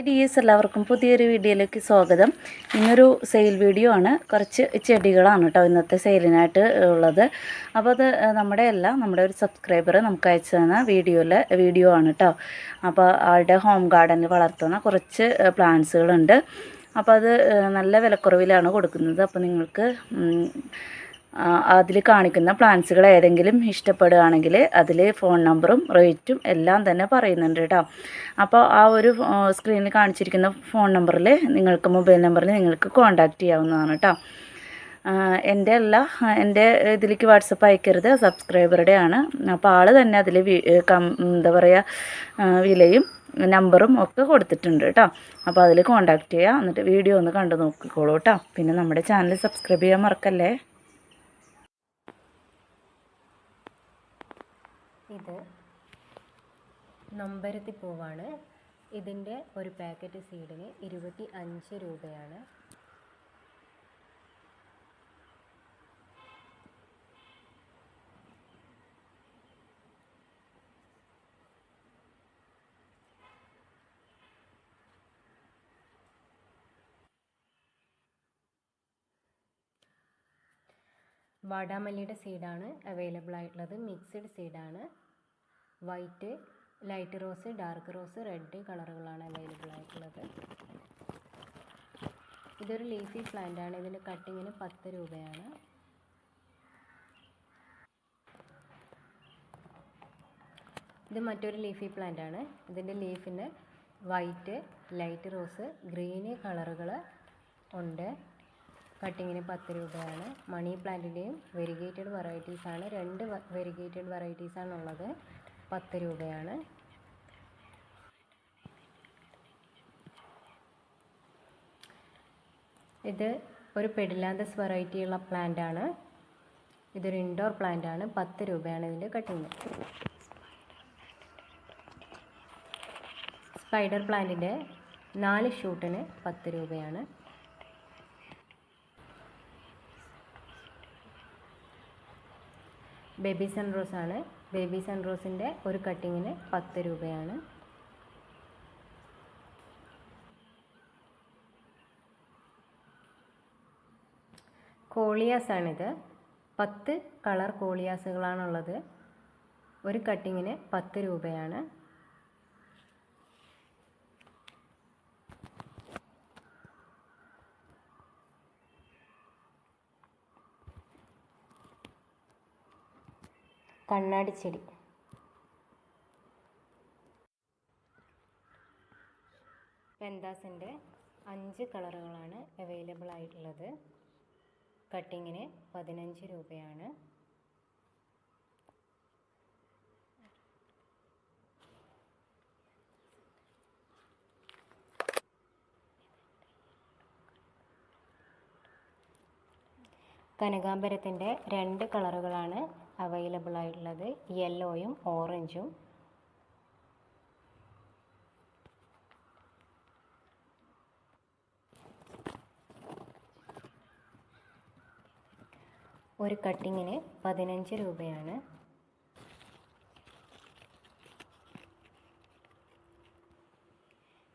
Hi S എല്ലാവർക്കും പുതിയൊരു വീഡിയോയിലേക്ക് സ്വാഗതം. ഇന്നൊരു സെയിൽ വീഡിയോ ആണ്. കുറച്ച് ചെടികളാണ് കേട്ടോ ഇന്നത്തെ സെയിലിനായിട്ട് ഉള്ളത്. അപ്പോൾ അത് നമ്മുടെ അല്ല നമ്മുടെ ഒരു സബ്സ്ക്രൈബർ നമുക്ക് അയച്ചു തന്ന വീഡിയോയിലെ വീഡിയോ ആണ് കേട്ടോ. അപ്പോൾ ആളുടെ ഹോം ഗാർഡനിൽ വളർത്തുന്ന കുറച്ച് പ്ലാന്റ്സുകളുണ്ട് അപ്പോൾ അത് നല്ല വിലക്കുറവിലാണ് കൊടുക്കുന്നത്. അപ്പോൾ നിങ്ങൾക്ക് അതിൽ കാണിക്കുന്ന പ്ലാൻസുകൾ ഏതെങ്കിലും ഇഷ്ടപ്പെടുകയാണെങ്കിൽ അതിൽ ഫോൺ നമ്പറും റേറ്റും എല്ലാം തന്നെ പറയുന്നുണ്ട് കേട്ടോ. അപ്പോൾ ആ ഒരു സ്ക്രീനിൽ കാണിച്ചിരിക്കുന്ന ഫോൺ നമ്പറിൽ നിങ്ങൾക്ക് മൊബൈൽ നമ്പറിൽ നിങ്ങൾക്ക് കോൺടാക്റ്റ് ചെയ്യാവുന്നതാണ് കേട്ടോ. എന്റെ അല്ല എന്റെ ഇതിലേക്ക് വാട്സപ്പ് അയക്കരുത് സബ്സ്ക്രൈബറുടെ ആണ്. അപ്പോൾ ആൾ തന്നെ അതിൽ എന്താ പറയുക വിലയും നമ്പറും ഒക്കെ കൊടുത്തിട്ടുണ്ട് കേട്ടോ. അപ്പോൾ അതിൽ കോൺടാക്റ്റ് ചെയ്യുക എന്നിട്ട് വീഡിയോ ഒന്ന് കണ്ടു നോക്കിക്കോളൂ കേട്ടോ. പിന്നെ നമ്മുടെ ചാനൽ സബ്സ്ക്രൈബ് ചെയ്യാൻ മറക്കല്ലേ? ഇത് നമ്പരത്തി പൂവാണ് ഇതിന്റെ ഒരു പാക്കറ്റ് സീഡിന് ഇരുപത്തി അഞ്ച് രൂപയാണ്. വാടാമല്ലിയുടെ സീഡാണ് അവൈലബിൾ ആയിട്ടുള്ളത്. Mixed സീഡാണ് white light rose dark rose red കളറുകളാണ് available ആയിട്ടുള്ളത്. ഇതൊരു ലീഫി പ്ലാന്റ് ആണ്. ഇതിന്റെ കട്ടിങ്ങിന് പത്ത് രൂപയാണ്. ഇത് മറ്റൊരു ലീഫി പ്ലാന്റ് ആണ്. ഇതിന്റെ ലീഫിന് വൈറ്റ് ലൈറ്റ് റോസ് ഗ്രീന് കളറുകൾ ഉണ്ട്. കട്ടിങ്ങിന് പത്ത് രൂപയാണ്. മണി പ്ലാന്റിന്റെയും വെരിഗേറ്റഡ് വെറൈറ്റീസാണ് രണ്ട് വെരിഗേറ്റഡ് വെറൈറ്റീസാണുള്ളത് പത്ത് രൂപയാണ്. ഇത് ഒരു പെഡിലാന്തസ് വെറൈറ്റിയുള്ള പ്ലാന്റ് ആണ്. ഇതൊരു ഇൻഡോർ പ്ലാന്റ് ആണ്. പത്ത് രൂപയാണ് ഇതിന്റെ കട്ടിങ് സ്പൈഡർ പ്ലാന്റിന്റെ നാല് ഷൂട്ടിന് പത്ത് രൂപയാണ്. ബേബി സൺറോസ് ആണ്. ബേബി സൺറോസിന്റെ ഒരു കട്ടിങ്ങിന് പത്ത് രൂപയാണ്. കോളിയാസ് ആണിത്. പത്ത് കളർ കോളിയാസുകളാണുള്ളത് ഒരു കട്ടിങ്ങിന് പത്ത് രൂപയാണ്. കണ്ണാടിച്ചെടി പെന്താസിന്റെ അഞ്ച് കളറുകളാണ് അവൈലബിൾ ആയിട്ടുള്ളത്. കട്ടിങ്ങിന് പതിനഞ്ച് രൂപയാണ്. കനകാംബരത്തിന്റെ രണ്ട് കളറുകളാണ് അവൈലബിൾ ആയിട്ടുള്ളത് യെല്ലോയും ഓറഞ്ചും. ഒരു കട്ടിങ്ങിന് പതിനഞ്ച് രൂപയാണ്.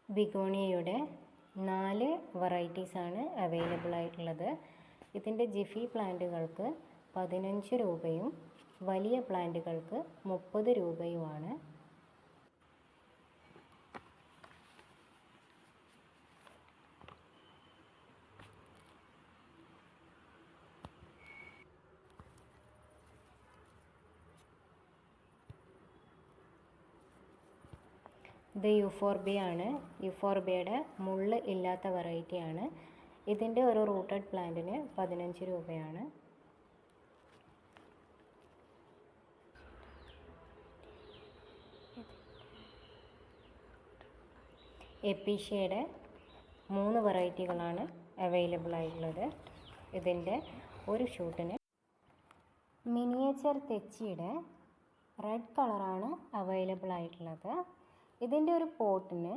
ബിഗോണിയയുടെ നാല് വെറൈറ്റീസാണ് അവൈലബിൾ ആയിട്ടുള്ളത് ഇതിന്റെ ജിഫി പ്ലാന്റുകൾക്ക് പതിനഞ്ച് രൂപയും വലിയ പ്ലാന്റുകൾക്ക് മുപ്പത് രൂപയുമാണ്. ഇത് യുഫോർബിയാണ് ആണ്. യുഫോർബിയയുടെ മുള്ള് ഇല്ലാത്ത വെറൈറ്റിയാണ് ഇതിന്റെ ഒരു റൂട്ടഡ് പ്ലാന്റിന് പതിനഞ്ച് രൂപയാണ്. എപ്പീഷ്യയുടെ മൂന്ന് വെറൈറ്റികളാണ് അവൈലബിൾ ആയിട്ടുള്ളത് ഇതിന്റെ ഒരു ഷൂട്ടിന് മിനിയേച്ചർ തെച്ചിയുടെ റെഡ് കളറാണ് അവൈലബിൾ ആയിട്ടുള്ളത് ഇതിന്റെ ഒരു പോട്ടിന്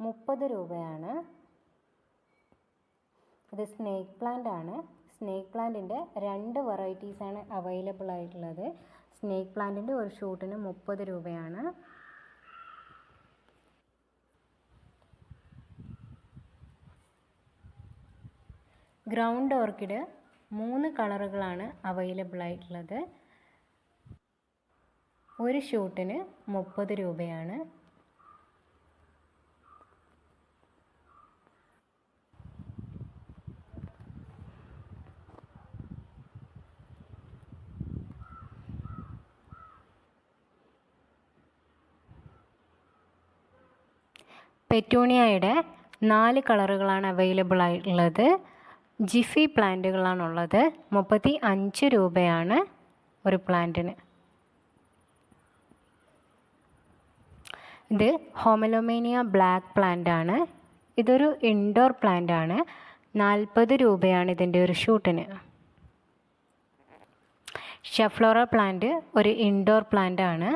മുപ്പത് രൂപയാണ്. ഇത് സ്നേക്ക് പ്ലാന്റ് ആണ്. സ്നേക്ക് പ്ലാന്റിന്റെ രണ്ട് വെറൈറ്റീസാണ് അവൈലബിൾ ആയിട്ടുള്ളത് സ്നേക്ക് പ്ലാന്റിന്റെ ഒരു ഷൂട്ടിന് മുപ്പത് രൂപയാണ്. ഗ്രൗണ്ട് ഓർക്കിഡ് മൂന്ന് കളറുകളാണ് അവൈലബിൾ ആയിട്ടുള്ളത് ഒരു ഷൂട്ടിന് മുപ്പത് രൂപയാണ്. പെറ്റൂണിയയുടെ നാല് കളറുകളാണ് അവൈലബിൾ ആയിട്ടുള്ളത് ജിഫി പ്ലാന്റുകളാണുള്ളത്. മുപ്പത്തി അഞ്ച് രൂപയാണ് ഒരു പ്ലാന്റിന്. ഇത് ഹോമലോമേനിയ ബ്ലാക്ക് പ്ലാന്റ് ആണ് ഇതൊരു ഇൻഡോർ പ്ലാന്റ് ആണ് നാൽപ്പത് രൂപയാണ് ഇതിന്റെ ഒരു ഷൂട്ടിന്. ഷെഫ്ലോറ പ്ലാന്റ് ഒരു ഇൻഡോർ പ്ലാന്റ് ആണ്